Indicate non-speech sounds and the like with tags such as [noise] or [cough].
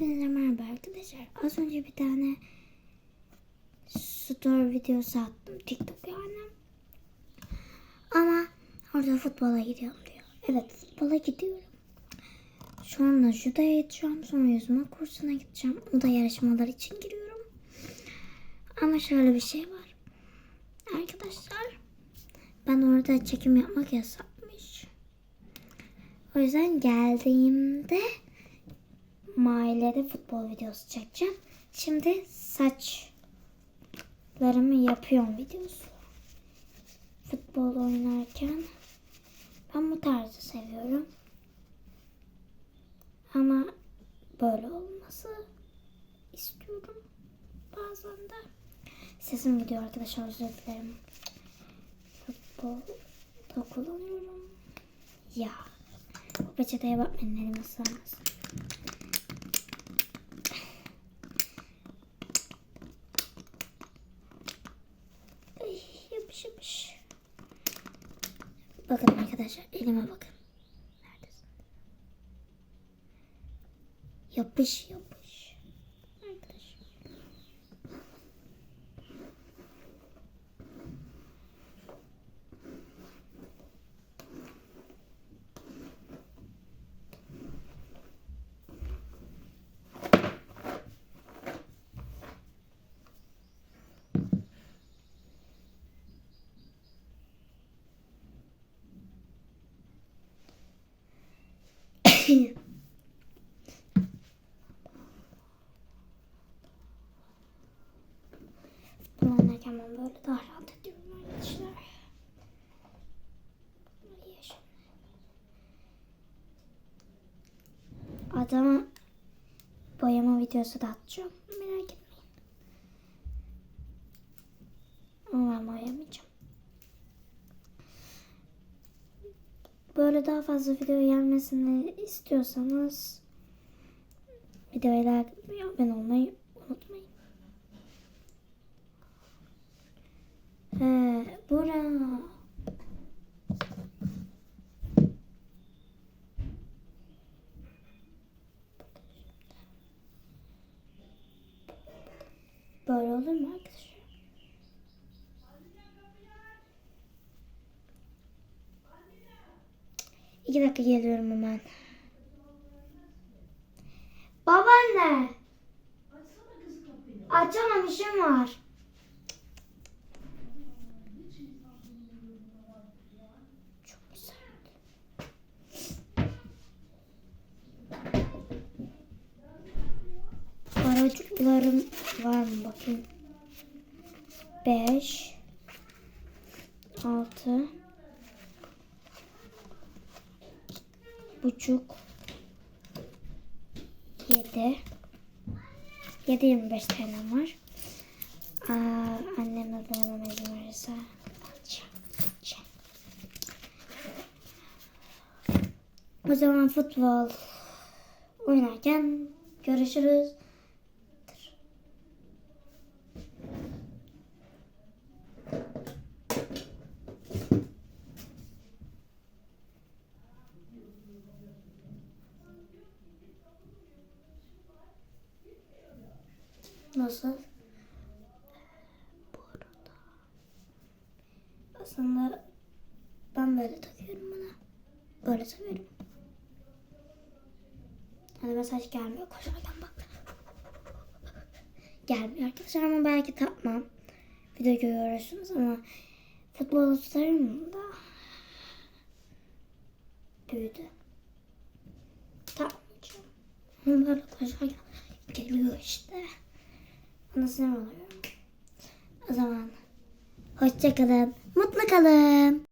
Hepinize merhaba arkadaşlar. Az önce bir tane story videosu attım. TikTok yani. Ama orada futbola gidiyorum diyor. Evet futbola gidiyorum. Sonra judaya gideceğim. Sonra yüzme kursuna gideceğim. O da yarışmalar için giriyorum. Ama şöyle bir şey var. Arkadaşlar ben orada çekim yapmak yasakmış. O yüzden geldiğimde mahallede futbol videosu çekeceğim. Şimdi saçlarımı yapıyorum videosu. Futbol oynarken ben bu tarzı seviyorum. Ama böyle olması istiyorum bazen de. Sesim gidiyor arkadaşlar özür dilerim. Futbol da kullanıyorum. Ya. Bu peçeteye bakmayın elim ıslanmasın. Ay, yapış yapış. Bakın arkadaşlar elime bakın. Neredesin? Yapış yapış. Arkadaşlar. Futbol oynarken ben böyle daha rahat ediyorum arkadaşlar. Adama boyama videosu da atacağım. Merak etmeyin. Ama ben boyamayacağım. Böyle daha fazla video gelmesini istiyorsanız videoya like abone olmayı unutmayın. Ee, bura. Böyle olur mu arkadaşlar? İki dakika geliyorum hemen. Babaanne. Açamam işim var. Araçlarım var mı bakayım. 5 6 buçuk 7 7 25 tane var. Aa, annem de bana izin verirse. O zaman futbol oynarken görüşürüz. Nasıl? Bu arada aslında ben böyle takıyorum buna. Böyle severim. Hadi mesaj gelmiyor koşarken bak. [laughs] Gelmiyor arkadaşlar ama belki takmam. Video görüyorsunuz ama futbol tutarım da büyüdü. Takmayacağım. Böyle koşarken geliyor işte. Ona sinir oluyorum. O zaman hoşçakalın. Mutlu kalın.